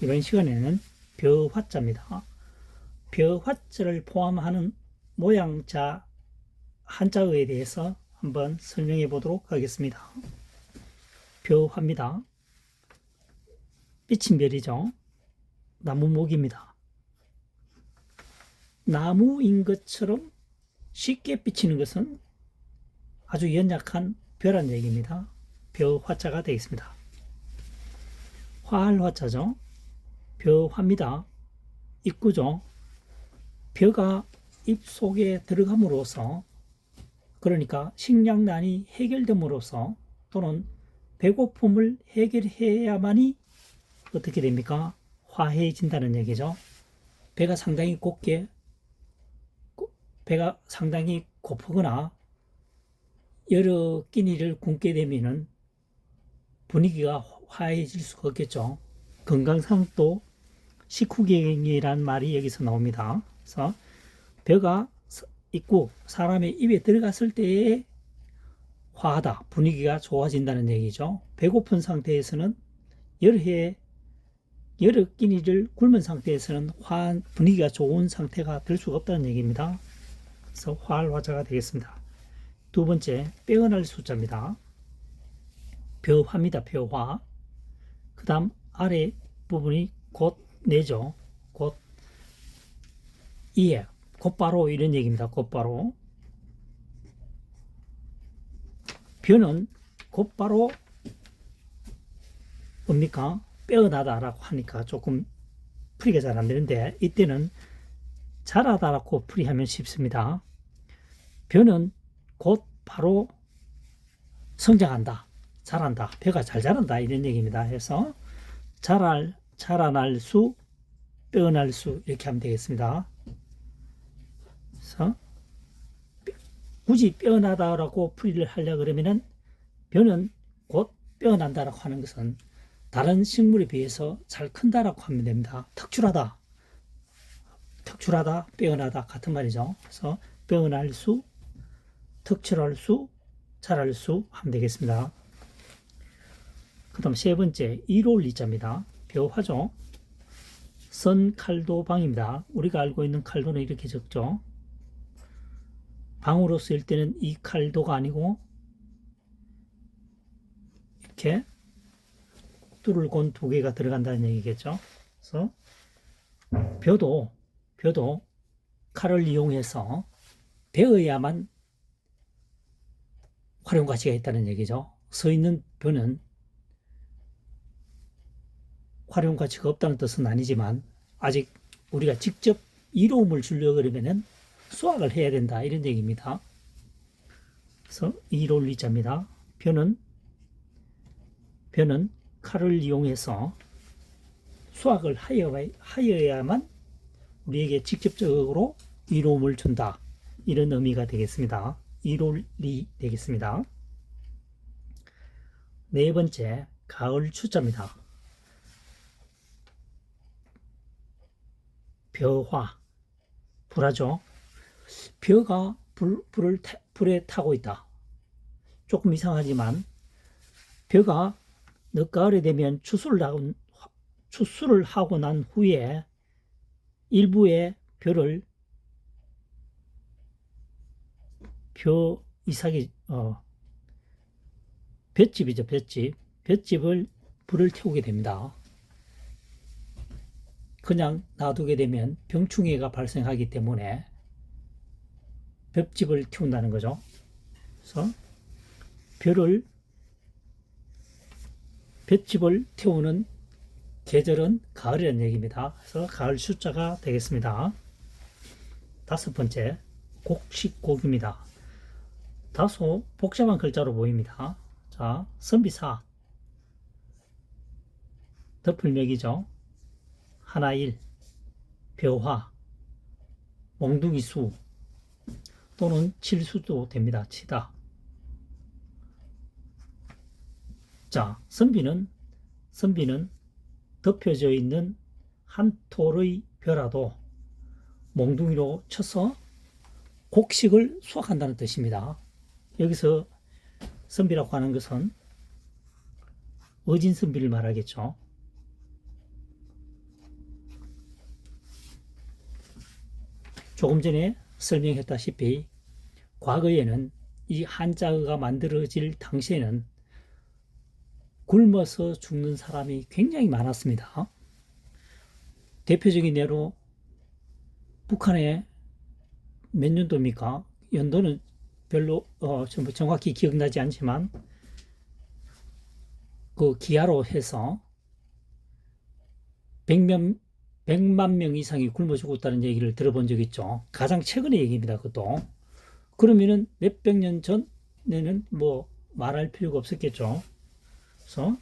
이번 시간에는 벼화자입니다. 벼화자를 포함하는 모양자 한자어에 대해서 한번 설명해 보도록 하겠습니다. 벼화입니다. 삐친 별이죠. 나무목입니다. 나무인 것처럼 쉽게 삐치는 것은 아주 연약한 벼란 얘기입니다. 벼화자가 되겠습니다. 화할 화자죠. 벼화입니다. 입구죠. 벼가 입 속에 들어감으로써 그러니까 식량난이 해결됨으로써 또는 배고픔을 해결해야만이 어떻게 됩니까? 화해진다는 얘기죠. 배가 상당히 곱게 고- 배가 상당히 고프거나 여러 끼니를 굶게 되면은 분위기가 화해질 수가 없겠죠. 건강상 또 식후경이란 말이 여기서 나옵니다. 그래서 벼가 서- 있고 사람의 입에 들어갔을 때에 화하다, 분위기가 좋아진다는 얘기죠. 배고픈 상태에서는 여러 해, 여러 끼니를 굶은 상태에서는 화한 분위기가 좋은 상태가 될 수가 없다는 얘기입니다. 그래서 화할 화자가 되겠습니다. 두 번째, 빼어날 숫자입니다. 벼화입니다. 벼화. 그 다음 아래 부분이 곧 내죠. 곧 이에 곧바로 이런 얘기입니다. 곧바로 벼는 곧바로 뭡니까? 빼어나다라고 하니까 조금 풀이가 잘 안 되는데 이때는 자라다라고 풀이하면 쉽습니다. 벼는 곧 바로 성장한다, 자란다, 벼가 잘 자란다 이런 얘기입니다. 해서 자랄, 자라날 수, 빼어날 수 이렇게 하면 되겠습니다. 그래서 굳이 빼어나다라고 풀이를 하려 그러면은 벼는 곧 빼어난다라고 하는 것은 다른 식물에 비해서 잘 큰다라고 하면 됩니다. 특출하다, 특출하다, 빼어나다 같은 말이죠. 그래서 빼어날 수, 특출할 수, 자랄 수 하면 되겠습니다. 그 다음 세 번째, 이롤리자입니다. 벼화죠. 선 칼도 방입니다. 우리가 알고 있는 칼도는 이렇게 적죠. 방으로 쓰일 때는 이 칼도가 아니고 이렇게 뚫을 곤 두 개가 들어간다는 얘기겠죠. 그래서 벼도 벼도 칼을 이용해서 베어야만 활용 가치가 있다는 얘기죠. 서 있는 벼는 활용 가치가 없다는 뜻은 아니지만 아직 우리가 직접 이로움을 주려고 그러면은 수확을 해야 된다 이런 얘기입니다. 그래서 이롤리자입니다. 벼는 벼는 칼을 이용해서 수확을 하여, 하여야 만 우리에게 직접적으로 이로움을 준다 이런 의미가 되겠습니다. 이롤리 되겠습니다. 네 번째 가을 추자입니다. 벼화 불하죠. 벼가 불, 불을 타, 불에 타고 있다. 조금 이상하지만 벼가 늦가을이 되면 추수를 하고, 추수를 하고 난 후에 일부의 벼를 벼 이삭이 어 볏집이죠 볏집 볏집을 불을 태우게 됩니다. 그냥 놔두게 되면 병충해가 발생하기 때문에 볏집을 태운다는 거죠. 그래서 벼를 볏집을 태우는 계절은 가을이라는 얘기입니다. 그래서 가을 숫자가 되겠습니다. 다섯 번째 곡식곡입니다. 다소 복잡한 글자로 보입니다. 자, 선비사 덮을맥이죠. 하나일, 벼화, 몽둥이수 또는 칠수도 됩니다. 치다. 자, 선비는 선비는 덮여져 있는 한 톨의 벼라도 몽둥이로 쳐서 곡식을 수확한다는 뜻입니다. 여기서 선비라고 하는 것은 어진 선비를 말하겠죠. 조금 전에 설명했다시피 과거에는 이 한자어가 만들어질 당시에는 굶어서 죽는 사람이 굉장히 많았습니다. 대표적인 예로 북한에 몇 년도입니까? 연도는 별로 어, 좀 정확히 기억나지 않지만 그 기아로 해서 100명, 100만 명 이상이 굶어 죽었다는 얘기를 들어본 적 있죠. 가장 최근의 얘기입니다. 그것도. 그러면은 몇백 년 전에는 뭐 말할 필요가 없었겠죠. 그래서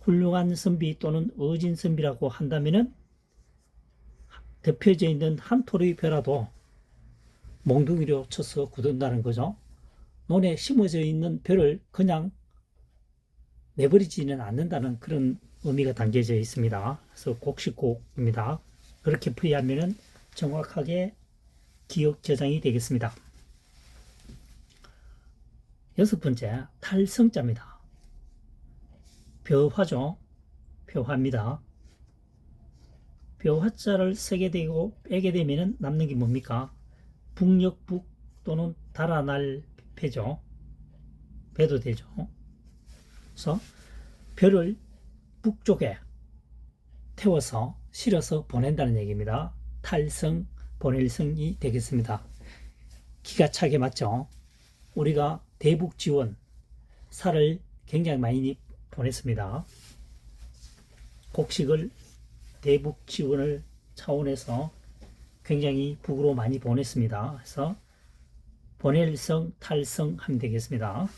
훌륭한 선비 또는 어진 선비라고 한다면은 덮여져 있는 한 토르의 벼라도 몽둥이로 쳐서 굳은다는 거죠. 논에 심어져 있는 벼를 그냥 내버리지는 않는다는 그런 의미가 담겨져 있습니다. 그래서 곡식곡입니다. 그렇게 풀이하면은 정확하게 기억 저장이 되겠습니다. 여섯 번째, 탈성자입니다. 벼화죠. 벼화입니다. 벼화자를 쓰게 되고 빼게 되면 남는 게 뭡니까? 북녘북 또는 달아날 배죠. 배도 되죠. 그래서 벼를 북쪽에 태워서 실어서 보낸다는 얘기입니다. 탈성, 보낼성이 되겠습니다. 기가 차게 맞죠? 우리가 대북 지원 살을 굉장히 많이 보냈습니다. 곡식을 대북 지원을 차원에서 굉장히 북으로 많이 보냈습니다. 그래서 보낼성, 탈성 하면 되겠습니다.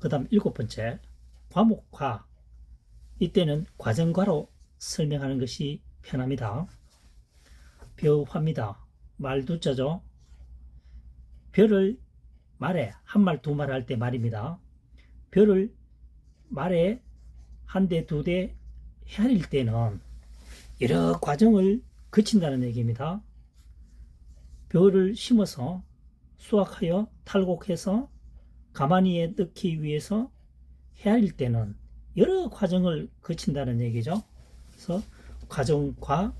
그 다음 일곱 번째, 과목과. 이때는 과정과로 설명하는 것이 편합니다. 벼화입니다. 말두자죠. 벼를 말에 한 말, 두 말 할 때 말입니다. 벼를 말에 한 대, 두 대 헤아릴 때는 여러 과정을 거친다는 얘기입니다. 벼를 심어서 수확하여 탈곡해서 가마니에 넣기 위해서 헤아릴 때는 여러 과정을 거친다는 얘기죠. 그래서 과정과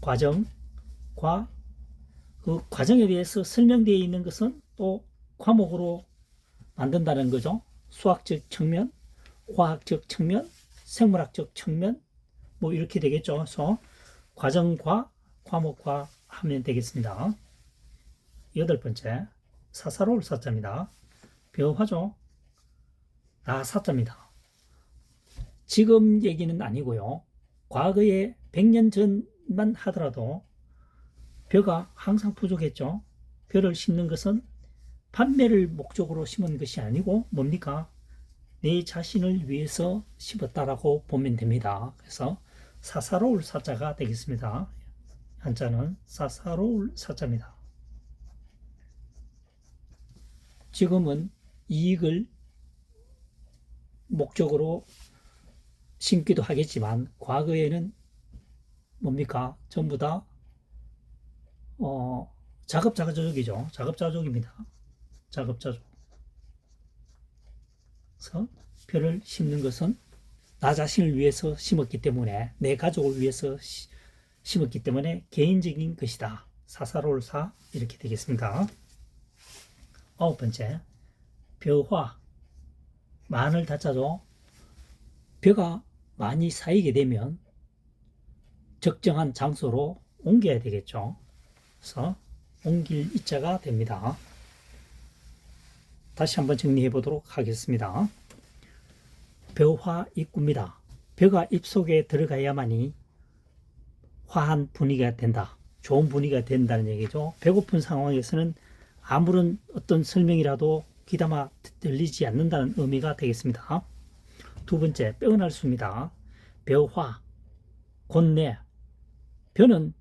과정과 그 과정에 대해서 설명되어 있는 것은 또 과목으로 만든다는 거죠. 수학적 측면, 화학적 측면, 생물학적 측면, 뭐 이렇게 되겠죠. 그래서 과정과 과목과 하면 되겠습니다. 여덟 번째, 사사로울 사자입니다. 벼화죠. 나 사자입니다. 지금 얘기는 아니고요. 과거에 100년 전만 하더라도 벼가 항상 부족했죠. 벼를 심는 것은 판매를 목적으로 심은 것이 아니고 뭡니까? 내 자신을 위해서 심었다라고 보면 됩니다. 그래서 사사로울 사자가 되겠습니다. 한자는 사사로울 사자입니다. 지금은 이익을 목적으로 심기도 하겠지만 과거에는 뭡니까? 전부 다 어, 자급자족이죠. 자급자족입니다. 자급자족. 그래서 벼를 심는 것은 나 자신을 위해서 심었기 때문에 내 가족을 위해서 시, 심었기 때문에 개인적인 것이다. 사사로울사 이렇게 되겠습니다. 아홉 번째 벼화 만을 다짜죠. 벼가 많이 쌓이게 되면 적정한 장소로 옮겨야 되겠죠. 그래서 옮길 이자가 됩니다. 다시 한번 정리해 보도록 하겠습니다. 벼화 입구입니다. 벼가 입속에 들어가야만이 화한 분위기가 된다. 좋은 분위기가 된다는 얘기죠. 배고픈 상황에서는 아무런 어떤 설명이라도 귀담아 들리지 않는다는 의미가 되겠습니다. 두 번째, 뼈날 수입니다. 벼화, 곧내. 벼는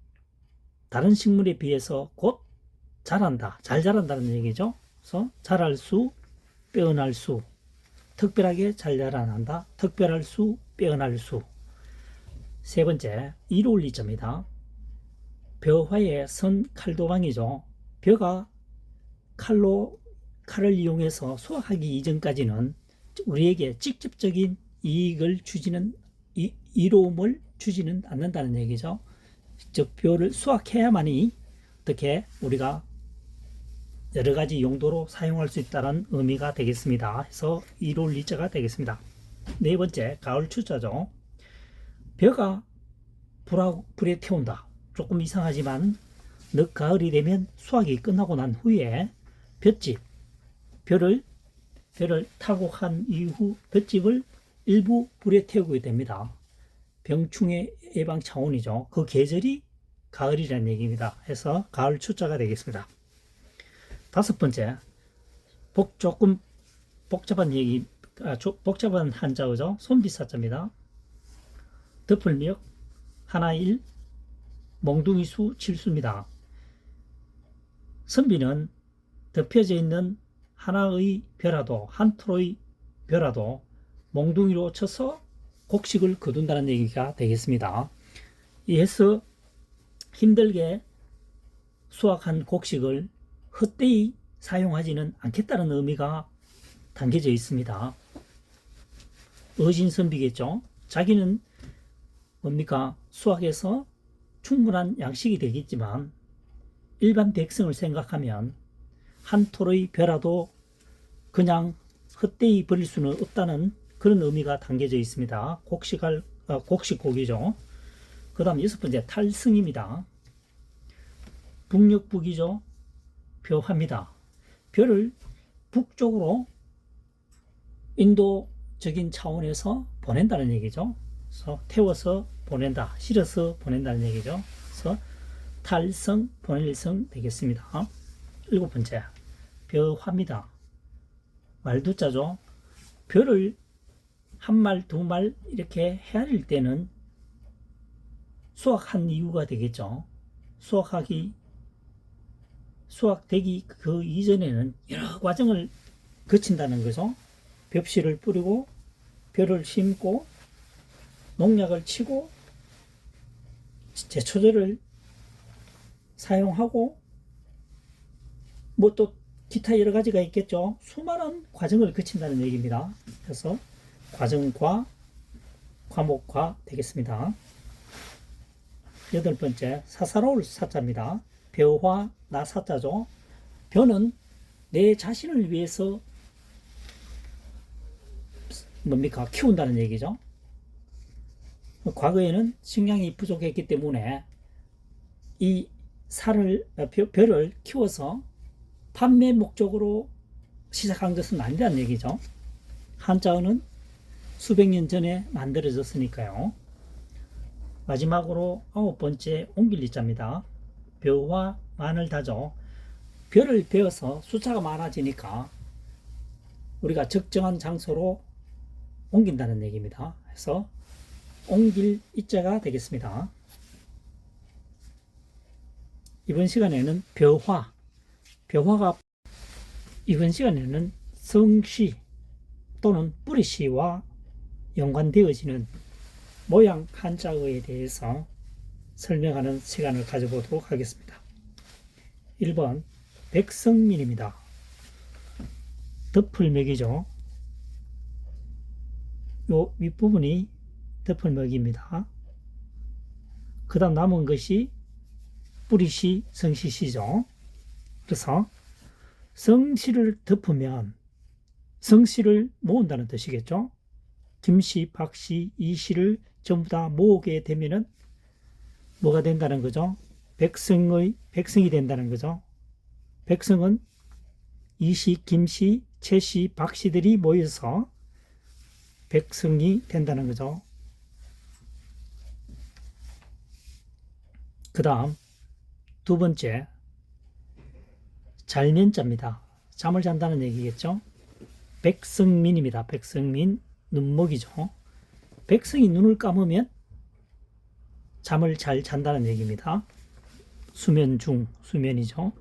다른 식물에 비해서 곧 자란다. 잘 자란다는 얘기죠. 그래서 자랄 수, 빼어날 수. 특별하게 잘 자라난다. 특별할 수, 빼어날 수. 세 번째, 이로올리점이다. 벼화의 선 칼도방이죠. 벼가 칼로 칼을 이용해서 수확하기 이전까지는 우리에게 직접적인 이익을 주지는 이, 이로움을 주지는 않는다는 얘기죠. 직접 벼를 수확해야만이 어떻게 우리가 여러 가지 용도로 사용할 수 있다는 의미가 되겠습니다. 해서 1월 2자가 되겠습니다. 네 번째, 가을 추자죠. 벼가 불하, 불에 태운다. 조금 이상하지만 늦 가을이 되면 수확이 끝나고 난 후에 볏짚, 벼를 벼를 타고 한 이후 볏짚을 일부 불에 태우게 됩니다. 병충해 예방 차원이죠. 그 계절이 가을이라는 얘기입니다. 해서 가을 추자가 되겠습니다. 다섯 번째, 복 조금 복잡한 얘기, 아, 조- 복잡한 한자어죠. 손비사자입니다. 덮을미역 하나 일 몽둥이 수 칠수입니다. 선비는 덮여져 있는 하나의 벼라도 한 토의 벼라도 몽둥이로 쳐서 곡식을 거둔다는 얘기가 되겠습니다. 이에서 힘들게 수확한 곡식을 헛되이 사용하지는 않겠다는 의미가 담겨져 있습니다. 의진선비겠죠. 자기는 뭡니까 수확해서 충분한 양식이 되겠지만 일반 백성을 생각하면 한 톨의 벼라도 그냥 헛되이 버릴 수는 없다는 그런 의미가 담겨져 있습니다. 곡식할 어, 곡식고기죠. 그 다음 여섯 번째 탈승입니다. 북녘북이죠. 벼합니다. 벼를 북쪽으로 인도적인 차원에서 보낸다는 얘기죠. 그래서 태워서 보낸다, 실어서 보낸다는 얘기죠. 그래서 탈성, 보낼성 되겠습니다. 일곱 번째, 벼화입니다. 말두자죠. 벼를 한 말, 두 말 이렇게 헤아릴 때는 수확한 이유가 되겠죠. 수확하기, 수확되기 그 이전에는 여러 과정을 거친다는 거죠. 벽실을 뿌리고, 벼를 심고, 농약을 치고, 제초제를 사용하고, 뭐 또 기타 여러 가지가 있겠죠. 수많은 과정을 거친다는 얘기입니다. 그래서 과정과 과목과 되겠습니다. 여덟 번째 사사로울 사자입니다. 벼화 나사자죠. 벼는 내 자신을 위해서 뭡니까 키운다는 얘기죠. 과거에는 식량이 부족했기 때문에 이 살을 벼, 벼를 키워서 판매 목적으로 시작한 것은 아니라는 얘기죠. 한자어는 수백 년 전에 만들어졌으니까요. 마지막으로 아홉 번째 옮길리자입니다. 벼와 마늘 다져 벼를 베어서 숫자가 많아지니까 우리가 적정한 장소로 옮긴다는 얘기입니다. 그래서 옮길 이자가 되겠습니다. 이번 시간에는 벼화, 벼화가 이번 시간에는 성시 또는 뿌리시와 연관되어지는 모양 한자어에 대해서 설명하는 시간을 가져보도록 하겠습니다. 1번 백성민입니다. 덮을맥이죠. 요 윗부분이 덮을맥입니다. 그 다음 남은 것이 뿌리시, 성시시죠. 그래서 성시를 덮으면 성씨를 모은다는 뜻이겠죠. 김씨, 박씨, 이씨를 전부 다 모으게 되면은 뭐가 된다는 거죠? 백성의 백성이 된다는 거죠. 백성은 이씨, 김씨, 최씨, 박씨들이 모여서 백성이 된다는 거죠. 그 다음 두 번째 잘면 자입니다. 잠을 잔다는 얘기겠죠. 백성민입니다. 백성민 눈목이죠. 백성이 눈을 감으면 잠을 잘 잔다는 얘기입니다. 수면 중 수면이죠.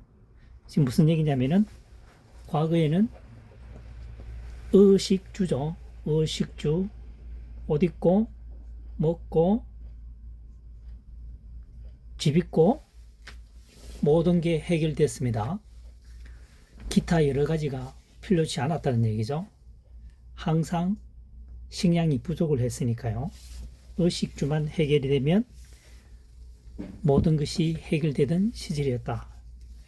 지금 무슨 얘기냐면은 과거에는 의식주죠. 의식주 옷 입고 먹고 집 있고 모든 게 해결됐습니다. 기타 여러 가지가 필요치 않았다는 얘기죠. 항상 식량이 부족을 했으니까요. 의식주만 해결이 되면 모든 것이 해결되던 시절이었다.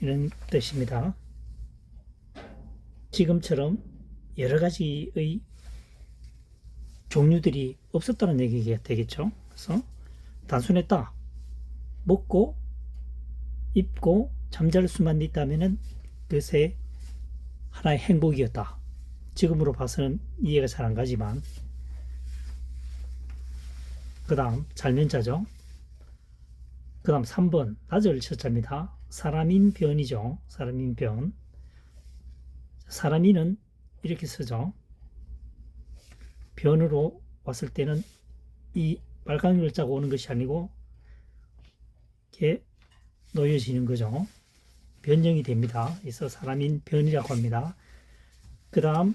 이런 뜻입니다. 지금처럼 여러 가지의 종류들이 없었다는 얘기가 되겠죠. 그래서 단순했다. 먹고 입고 잠잘 수만 있다면은 그것에 하나의 행복이었다. 지금으로 봐서는 이해가 잘 안 가지만 그 다음 잘면자죠. 그 다음 3번 나절 첫자입니다. 사람인 변이죠. 사람인 변. 사람인은 이렇게 쓰죠. 변으로 왔을 때는 이 빨간 글자가 오는 것이 아니고 이렇게 놓여지는 거죠. 변형이 됩니다. 그래서 사람인 변이라고 합니다. 그 다음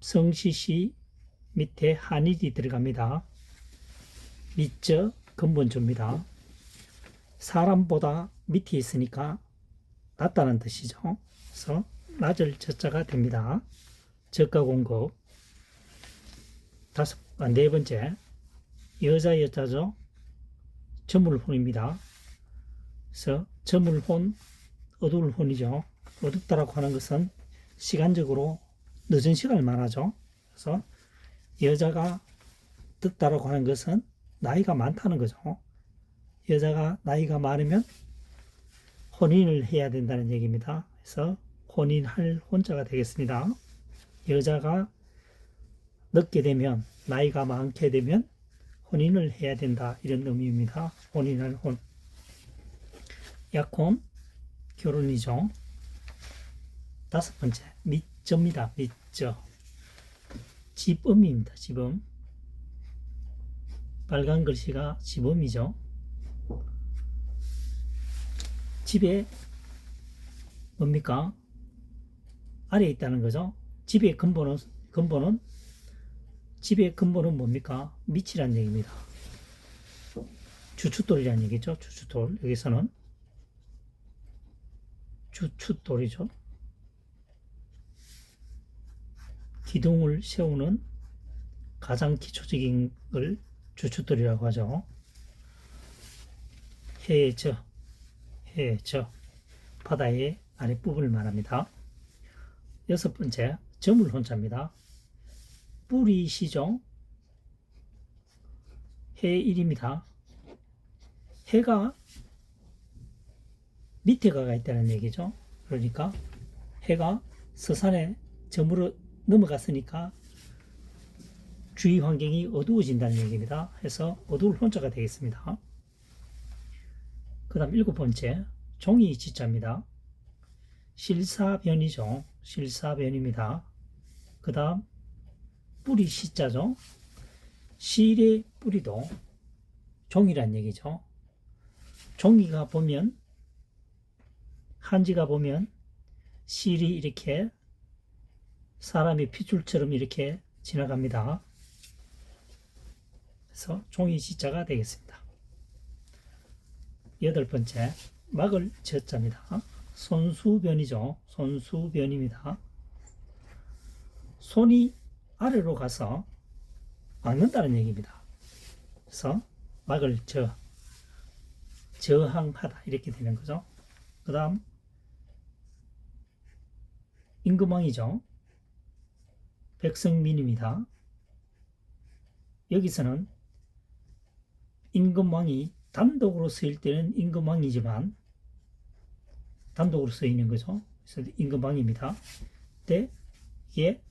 성시시 밑에 한일이 들어갑니다. 밑저 근본조입니다. 사람보다 밑에 있으니까 낮다는 뜻이죠. 그래서 낮을 저자가 됩니다. 저가 공급 다섯 아, 네 번째 여자 여자죠. 저물혼입니다. 그래서 저물혼 어두울 혼이죠. 어둡다라고 하는 것은 시간적으로 늦은 시간을 말하죠. 그래서 여자가 듣다라고 하는 것은 나이가 많다는 거죠. 여자가 나이가 많으면 혼인을 해야 된다는 얘기입니다. 그래서 혼인할 혼자가 되겠습니다. 여자가 늦게 되면 나이가 많게 되면 혼인을 해야 된다 이런 의미입니다. 혼인할 혼. 약혼 결혼이죠. 다섯 번째 밑저입니다. 밑저. 집음입니다. 집음. 빨간 글씨가 집음이죠. 집에 뭡니까? 아래에 있다는 거죠. 집의 근본은 근본은 집의 근본은 뭡니까? 밑이란 얘기입니다. 주춧돌이란 얘기죠. 주춧돌. 여기서는 주춧돌이죠. 기둥을 세우는 가장 기초적인 걸 주춧돌이라고 하죠. 해저, 해저, 바다의 아랫부분을 말합니다. 여섯 번째, 저물 혼자입니다. 뿌리시죠? 해일입니다. 해가 밑에 가가 있다는 얘기죠. 그러니까 해가 서산에 저물어 넘어갔으니까 주위 환경이 어두워진다는 얘기입니다. 해서 어두울 혼자가 되겠습니다. 그 다음 일곱 번째, 종이 지자입니다. 실사변이죠. 실사변입니다. 그 다음 뿌리 시자죠. 실의 뿌리도 종이란 얘기죠. 종이가 보면 한지가 보면 실이 이렇게 사람이 핏줄처럼 이렇게 지나갑니다. 그래서 종이 시자가 되겠습니다. 여덟 번째 막을 저자입니다. 손수변이죠. 손수변입니다. 손이 아래로 가서 막는다는 얘기입니다. 그래서 막을 저 저항하다 이렇게 되는 거죠. 그 다음 임금왕이죠. 백성민입니다. 여기서는 임금왕이 단독으로 쓰일 때는 임금왕이지만 단독으로 쓰이는 거죠. 그래서 임금왕입니다. 근데 이게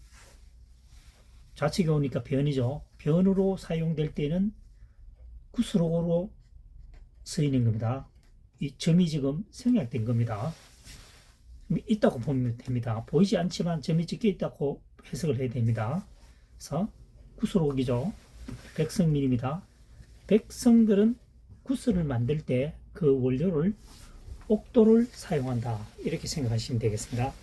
좌측에 오니까 변이죠. 변으로 사용될 때는 구수록으로 쓰이는 겁니다. 이 점이 지금 생략된 겁니다. 있다고 보면 됩니다. 보이지 않지만 점이 찍혀 있다고 해석을 해야 됩니다. 그래서 구수록이죠. 백성민입니다. 백성들은 구슬을 만들 때 그 원료를 옥도를 사용한다. 이렇게 생각하시면 되겠습니다.